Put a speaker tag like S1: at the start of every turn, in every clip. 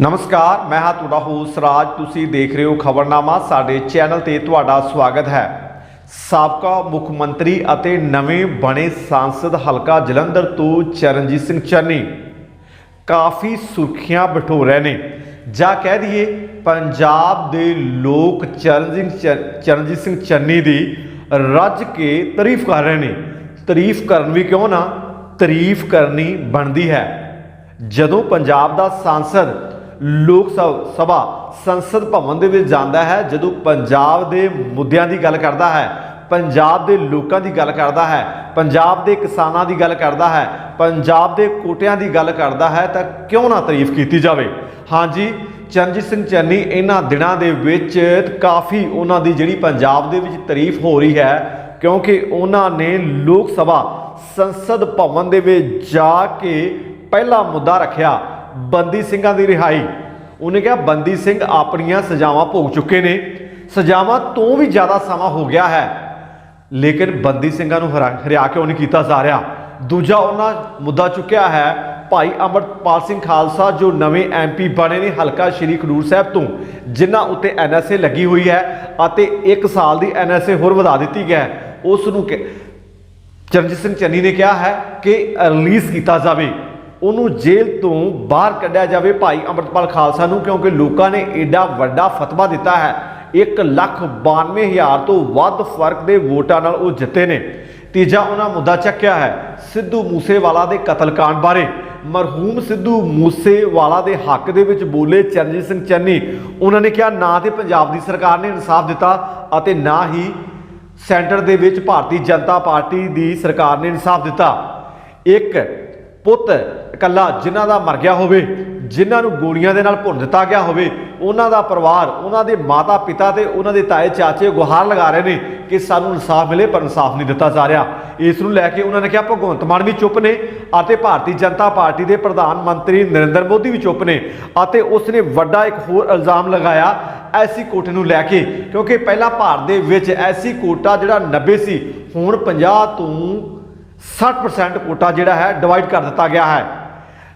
S1: ਨਮਸਕਾਰ, ਮੈਂ ਹਾਂ ਤੁਹਾਡਾ ਹੋਸਟ ਰਾਜ। ਤੁਸੀਂ ਦੇਖ ਰਹੇ ਹੋ ਖਬਰਨਾਮਾ। ਸਾਡੇ ਚੈਨਲ ਤੇ ਤੁਹਾਡਾ ਸਵਾਗਤ ਹੈ। ਸਾਬਕਾ ਮੁੱਖ ਮੰਤਰੀ ਅਤੇ ਨਵੇਂ ਬਣੇ ਸਾਂਸਦ ਹਲਕਾ ਜਲੰਧਰ ਤੋਂ ਚਰਨਜੀਤ ਸਿੰਘ ਚੰਨੀ। ਕਾਫੀ ਸੁਰਖੀਆਂ ਬਿਠੋ ਰਹੇ ਨੇ। ਜਾਂ ਕਹਿ ਦਈਏ, ਪੰਜਾਬ ਦੇ ਲੋਕ ਚਰਨਜੀਤ ਚ- ਚਰਨਜੀਤ ਸਿੰਘ ਚੰਨੀ ਦੀ ਰੱਜ ਕੇ ਤਾਰੀਫ ਕਰ ਰਹੇ ਨੇ। ਤਾਰੀਫ ਕਰਨ ਵੀ ਕਿਉਂ ਨਾ? ਤਾਰੀਫ ਕਰਨੀ ਬਣਦੀ ਹੈ। ਜਦੋਂ ਪੰਜਾਬ ਦਾ ਸਾਂਸਦ ਲੋਕ ਸਭਾ ਸੰਸਦ ਭਵਨ ਦੇ ਵਿੱਚ ਜਾਂਦਾ ਹੈ, ਜਦੋਂ ਪੰਜਾਬ ਦੇ ਮੁੱਦਿਆਂ ਦੀ ਗੱਲ ਕਰਦਾ ਹੈ, ਪੰਜਾਬ ਦੇ ਲੋਕਾਂ ਦੀ ਗੱਲ ਕਰਦਾ ਹੈ, ਪੰਜਾਬ ਦੇ ਕਿਸਾਨਾਂ ਦੀ ਗੱਲ ਕਰਦਾ ਹੈ, ਪੰਜਾਬ ਦੇ ਕੋਟਿਆਂ ਦੀ ਗੱਲ ਕਰਦਾ ਹੈ, ਤਾਂ ਕਿਉਂ ਨਾ ਤਾਰੀਫ ਕੀਤੀ ਜਾਵੇ? ਹਾਂਜੀ ਚਰਨਜੀਤ ਸਿੰਘ ਚੰਨੀ ਇਹਨਾਂ ਦਿਨਾਂ ਦੇ ਵਿੱਚ ਕਾਫੀ ਉਹਨਾਂ ਦੀ ਜਿਹੜੀ ਪੰਜਾਬ ਦੇ ਵਿੱਚ ਤਾਰੀਫ ਹੋ ਰਹੀ ਹੈ, ਕਿਉਂਕਿ ਉਹਨਾਂ ਨੇ ਲੋਕ ਸਭਾ ਸੰਸਦ ਭਵਨ ਦੇ ਵਿੱਚ ਜਾ ਕੇ ਪਹਿਲਾ ਮੁੱਦਾ ਰੱਖਿਆ, ਬੰਦੀ ਸਿੰਘਾਂ ਦੀ ਰਿਹਾਈ। ਉਹਨੇ ਕਿਹਾ, ਬੰਦੀ ਸਿੰਘ, ਆਪਣੀਆਂ ਸਜ਼ਾਵਾਂ ਭੋਗ ਚੁੱਕੇ ਨੇ। ਸਜ਼ਾਵਾਂ ਤੋਂ ਵੀ ਜ਼ਿਆਦਾ ਸਮਾਂ ਹੋ ਗਿਆ ਹੈ। ਲੇਕਿਨ ਬੰਦੀ ਸਿੰਘਾਂ ਨੂੰ ਹਰਾ- ਹਰਿਆ ਕਿਉਂ ਨਹੀਂ ਕੀਤਾ ਜਾ ਰਿਹਾ? ਦੂਜਾ ਉਹਨਾਂ ਮੁੱਦਾ ਚੁੱਕਿਆ ਹੈ, ਭਾਈ ਅਮਰਪਾਲ ਸਿੰਘ ਖਾਲਸਾ, ਜੋ ਨਵੇਂ ਐਮਪੀ ਬਣੇ ਨੇ ਹਲਕਾ ਸ਼੍ਰੀ ਖਡੂਰ ਸਾਹਿਬ ਤੋਂ, ਜਿਨ੍ਹਾਂ ਉੱਤੇ ਐਨਐਸਏ ਲੱਗੀ ਹੋਈ ਹੈ ਅਤੇ 1 ਸਾਲ ਦੀ ਐਨਐਸਏ ਹੋਰ ਵਧਾ ਦਿੱਤੀ ਗਿਆ ਉਸ ਨੂੰ ਕਿ- ਚਰਨਜੀਤ ਸਿੰਘ ਚੰਨੀ ਨੇ ਕਿਹਾ ਹੈ ਕਿ ਰਿਲੀਜ਼ ਕੀਤਾ ਜਾਵੇ। ਉਹਨੂੰ ਜੇਲ੍ਹ ਤੋਂ ਬਾਹਰ ਕੱਢਿਆ ਜਾਵੇ ਭਾਈ ਅੰਮ੍ਰਿਤਪਾਲ ਖਾਲਸਾ ਨੂੰ, ਕਿਉਂਕਿ ਲੋਕਾਂ ਨੇ ਏਡਾ ਵੱਡਾ ਫਤਵਾ ਦਿੱਤਾ ਹੈ। 192000 ਤੋਂ ਵੱਧ ਫ਼ਰਕ ਦੇ ਵੋਟਾਂ ਨਾਲ ਉਹ ਜਿੱਤੇ ਨੇ। ਤੀਜਾ ਉਹਨਾਂ ਮੁੱਦਾ ਚੱਕਿਆ ਹੈ ਸਿੱਧੂ ਮੂਸੇਵਾਲਾ ਦੇ ਕਤਲकांड ਬਾਰੇ। ਮਰਹੂਮ ਸਿੱਧੂ ਮੂਸੇਵਾਲਾ ਦੇ ਹੱਕ ਦੇ ਵਿੱਚ ਬੋਲੇ ਚਰਨਜੀਤ ਸਿੰਘ ਚੰਨੀ। ਉਹਨਾਂ ਨੇ ਕਿਹਾ, ਨਾ ਤੇ ਪੰਜਾਬ ਦੀ ਸਰਕਾਰ ਨੇ ਇਨਸਾਫ ਦਿੱਤਾ ਅਤੇ ਨਾ ਹੀ ਸੈਂਟਰ ਦੇ ਵਿੱਚ ਭਾਰਤੀ ਜਨਤਾ ਪਾਰਟੀ ਦੀ ਸਰਕਾਰ ਨੇ ਇਨਸਾਫ ਦਿੱਤਾ। ਇੱਕ ਪੁੱਤ ਇਕੱਲਾ ਜਿਨ੍ਹਾਂ ਦਾ ਮਰ ਗਿਆ ਹੋਵੇ, ਜਿਨ੍ਹਾਂ ਨੂੰ ਗੋਲੀਆਂ ਦੇ ਨਾਲ ਭੁੰਨ ਦਿੱਤਾ ਗਿਆ ਹੋਵੇ, ਉਹਨਾਂ ਦਾ ਪਰਿਵਾਰ, ਉਹਨਾਂ ਦੇ ਮਾਤਾ ਪਿਤਾ ਤੇ ਉਹਨਾਂ ਦੇ ਤਾਏ, ਚਾਚੇ ਗੁਹਾਰ ਲਗਾ ਰਹੇ ਨੇ ਕਿ ਸਾਨੂੰ ਇਨਸਾਫ ਮਿਲੇ, ਪਰ ਇਨਸਾਫ ਨਹੀਂ ਦਿੱਤਾ ਜਾ ਰਿਹਾ। ਇਸ ਨੂੰ ਲੈ ਕੇ ਉਹਨਾਂ ਨੇ ਕਿਹਾ, ਭਗਵੰਤ ਮਾਨ ਵੀ ਚੁੱਪ ਨੇ ਅਤੇ ਭਾਰਤੀ ਜਨਤਾ ਪਾਰਟੀ ਦੇ ਪ੍ਰਧਾਨ ਮੰਤਰੀ ਨਰਿੰਦਰ ਮੋਦੀ ਵੀ ਚੁੱਪ ਨੇ ਅਤੇ ਉਸ ਨੇ ਵੱਡਾ ਇੱਕ ਹੋਰ ਇਲਜ਼ਾਮ ਲਗਾਇਆ, ਐਸੀ ਕੋਟੇ ਨੂੰ ਲੈ ਕੇ, ਕਿਉਂਕਿ ਪਹਿਲਾਂ ਭਾਰਤ ਦੇ ਵਿੱਚ ਐਸੀ ਕੋਟਾ ਜਿਹੜਾ 90 ਸੀ, ਹੁਣ 50 ਤੋਂ 60% ਕੋਟਾ ਜਿਹੜਾ ਹੈ ਡਿਵਾਈਡ ਕਰ ਦਿੱਤਾ ਗਿਆ ਹੈ।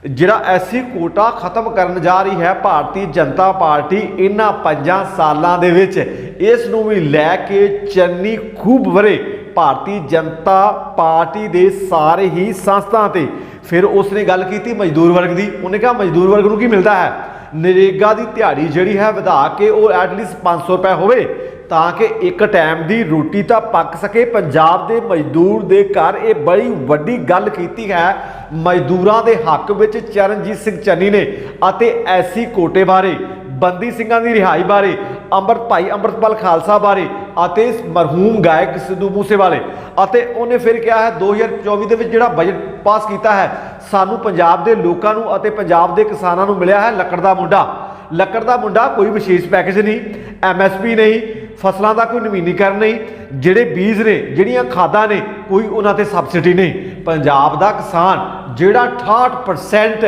S1: ਜਿਹੜਾ ਐਸੀ ਕੋਟਾ ਖਤਮ ਕਰਨ ਜਾ ਰਹੀ ਹੈ ਭਾਰਤੀ ਜਨਤਾ ਪਾਰਟੀ ਇਹਨਾਂ ਪੰਜਾਂ ਸਾਲਾਂ ਦੇ ਵਿੱਚ, ਇਸ ਨੂੰ ਵੀ ਲੈ ਕੇ ਚੰਨੀ ਖੂਬ ਵਰੇ ਭਾਰਤੀ ਜਨਤਾ ਪਾਰਟੀ ਦੇ ਸਾਰੇ ਹੀ ਸੰਸਥਾ ਤੇ। ਫਿਰ ਉਸ ਨੇ ਗੱਲ ਕੀਤੀ ਮਜ਼ਦੂਰ ਵਰਗ ਦੀ। ਉਹਨੇ ਕਿਹਾ, ਮਜ਼ਦੂਰ ਵਰਗ ਨੂੰ ਕੀ ਮਿਲਦਾ ਹੈ? ਨਰੇਗਾ ਦੀ ਦਿਹਾੜੀ ਜਿਹੜੀ ਹੈ ਵਧਾ ਕੇ ਉਹ ਐਟਲੀਸਟ 500 ਰੁਪਏ ਹੋਵੇ। ਤਾਂ ਕਿ ਇੱਕ ਟਾਈਮ ਦੀ ਰੋਟੀ ਤਾਂ ਪੱਕ ਸਕੇ। ਪੰਜਾਬ ਦੇ ਮਜ਼ਦੂਰ ਦੇ ਘਰ ਇਹ ਬੜੀ ਵੱਡੀ ਗੱਲ ਕੀਤੀ ਹੈ। ਮਜ਼ਦੂਰਾਂ ਦੇ ਹੱਕ ਵਿੱਚ ਚਰਨਜੀਤ ਸਿੰਘ ਚੰਨੀ ਨੇ ਅਤੇ ਐਸੀ ਕੋਟੇ ਬਾਰੇ, ਬੰਦੀ ਸਿੰਘਾਂ ਦੀ ਰਿਹਾਈ ਬਾਰੇ, ਅੰਮ੍ਰਿਤ ਭਾਈ ਅੰਮ੍ਰਿਤਪਾਲ ਖਾਲਸਾ ਬਾਰੇ ਅਤੇ ਮਰਹੂਮ ਗਾਇਕ ਸਿੱਧੂ ਮੂਸੇਵਾਲੇ ਅਤੇ ਉਹਨੇ ਫਿਰ ਕਿਹਾ ਹੈ 2024 ਦੇ ਵਿੱਚ ਜਿਹੜਾ ਬਜਟ ਪਾਸ ਕੀਤਾ ਹੈ, ਸਾਨੂੰ ਪੰਜਾਬ ਦੇ ਲੋਕਾਂ ਨੂੰ ਅਤੇ ਪੰਜਾਬ ਦੇ ਕਿਸਾਨਾਂ ਨੂੰ ਮਿਲਿਆ ਹੈ ਲੱਕੜ ਦਾ ਮੁੰਡਾ। ਲੱਕੜ ਦਾ ਮੁੰਡਾ ਕੋਈ ਵਿਸ਼ੇਸ਼ ਪੈਕੇਜ ਨਹੀਂ ਐਮਐਸਪੀ ਨਹੀਂ ਫਸਲਾਂ ਦਾ ਕੋਈ ਨਵੀਨੀਕਰਨ ਨਹੀਂ, ਜਿਹੜੇ ਬੀਜ ਨੇ, ਜਿਹੜੀਆਂ ਖਾਦਾਂ ਨੇ, ਕੋਈ ਉਹਨਾਂ ਤੇ ਸਬਸਿਡੀ ਨਹੀਂ। ਪੰਜਾਬ ਦਾ ਕਿਸਾਨ ਜਿਹੜਾ 68%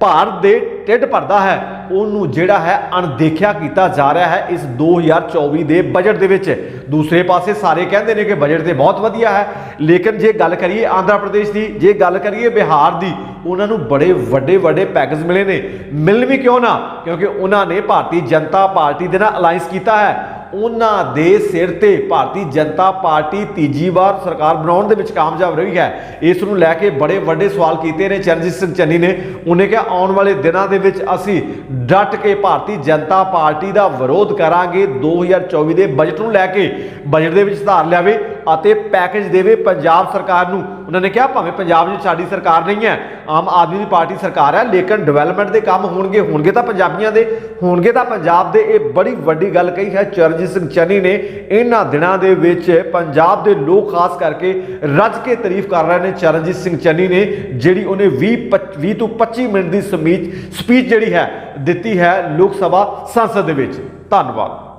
S1: ਭਾਰਤ ਦੇ ਢਿੱਡ ਭਰਦਾ ਹੈ, ਉਹਨੂੰ ਜਿਹੜਾ ਹੈ ਅਣਦੇਖਿਆ ਕੀਤਾ ਜਾ ਰਿਹਾ ਹੈ ਇਸ 2024 ਦੇ ਬਜਟ ਦੇ ਵਿੱਚ। ਦੂਸਰੇ ਪਾਸੇ ਸਾਰੇ ਕਹਿੰਦੇ ਨੇ ਕਿ ਬਜਟ ਤੇ ਬਹੁਤ ਵਧੀਆ ਹੈ, ਲੇਕਿਨ ਜੇ ਗੱਲ ਕਰੀਏ ਆਂਧਰਾ ਪ੍ਰਦੇਸ਼ ਦੀ, ਜੇ ਗੱਲ ਕਰੀਏ ਬਿਹਾਰ ਦੀ, ਉਹਨਾਂ ਨੂੰ ਬੜੇ ਵੱਡੇ ਵੱਡੇ ਪੈਕੇਜ ਮਿਲੇ ਨੇ। ਮਿਲ ਵੀ ਕਿਉਂ ਨਾ? ਕਿਉਂਕਿ ਉਹਨਾਂ ਨੇ ਭਾਰਤੀ ਜਨਤਾ ਪਾਰਟੀ ਦੇ ਨਾਲ ਅਲਾਈਅੰਸ ਕੀਤਾ ਹੈ। ਉਹਨਾਂ ਦੇ ਸਿਰ ਤੇ ਭਾਰਤੀ ਜਨਤਾ ਪਾਰਟੀ ਤੀਜੀ ਵਾਰ ਸਰਕਾਰ ਬਣਾਉਣ ਦੇ ਵਿੱਚ ਕਾਮਯਾਬ ਰਹੀ ਹੈ। ਇਸ ਨੂੰ ਲੈ ਕੇ ਬੜੇ ਵੱਡੇ ਸਵਾਲ ਕੀਤੇ ਨੇ। ਚਰਨਜੀਤ ਸਿੰਘ ਚੰਨੀ ਨੇ, ਉਹਨੇ ਕਿਹਾ, ਆਉਣ ਵਾਲੇ ਦਿਨਾਂ ਦੇ ਵਿੱਚ ਅਸੀਂ ਡਟ ਕੇ ਭਾਰਤੀ ਜਨਤਾ ਪਾਰਟੀ ਦਾ ਵਿਰੋਧ ਕਰਾਂਗੇ। 2024 ਦੇ ਬਜਟ ਨੂੰ ਲੈ ਕੇ, ਬਜਟ ਦੇ ਵਿੱਚ ਸੁਧਾਰ ਲਿਆਵੇ। ਅਤੇ ਪੈਕੇਜ ਦੇਵੇ ਪੰਜਾਬ ਸਰਕਾਰ ਨੂੰ। ਉਹਨਾਂ ਨੇ ਕਿਹਾ, ਭਾਵੇਂ ਪੰਜਾਬ 'ਚ ਸਾਡੀ ਸਰਕਾਰ ਨਹੀਂ ਹੈ, ਆਮ ਆਦਮੀ ਦੀ ਪਾਰਟੀ ਸਰਕਾਰ ਹੈ, ਲੇਕਿਨ ਡਿਵੈਲਪਮੈਂਟ ਦੇ ਕੰਮ ਹੋਣਗੇ ਹੋਣਗੇ ਤਾਂ ਪੰਜਾਬੀਆਂ ਦੇ, ਹੋਣਗੇ ਤਾਂ ਪੰਜਾਬ ਦੇ। ਇਹ ਬੜੀ ਵੱਡੀ ਗੱਲ ਕਹੀ ਹੈ, ਚਰਨਜੀਤ ਸਿੰਘ ਚੰਨੀ ਨੇ। ਇਹਨਾਂ ਦਿਨਾਂ ਦੇ ਵਿੱਚ ਪੰਜਾਬ ਦੇ ਲੋਕ ਖਾਸ ਕਰਕੇ ਰੱਜ ਕੇ ਤਾਰੀਫ ਕਰ ਰਹੇ ਨੇ ਚਰਨਜੀਤ ਸਿੰਘ ਚੰਨੀ ਨੇ, ਜਿਹੜੀ ਉਹਨੇ 20 20 ਤੋਂ 25 ਮਿੰਟ ਦੀ ਸਮੀਚ ਸਪੀਚ ਜਿਹੜੀ ਹੈ, ਦਿੱਤੀ ਹੈ ਲੋਕ ਸਭਾ ਸੰਸਦ ਦੇ ਵਿੱਚ। ਧੰਨਵਾਦ।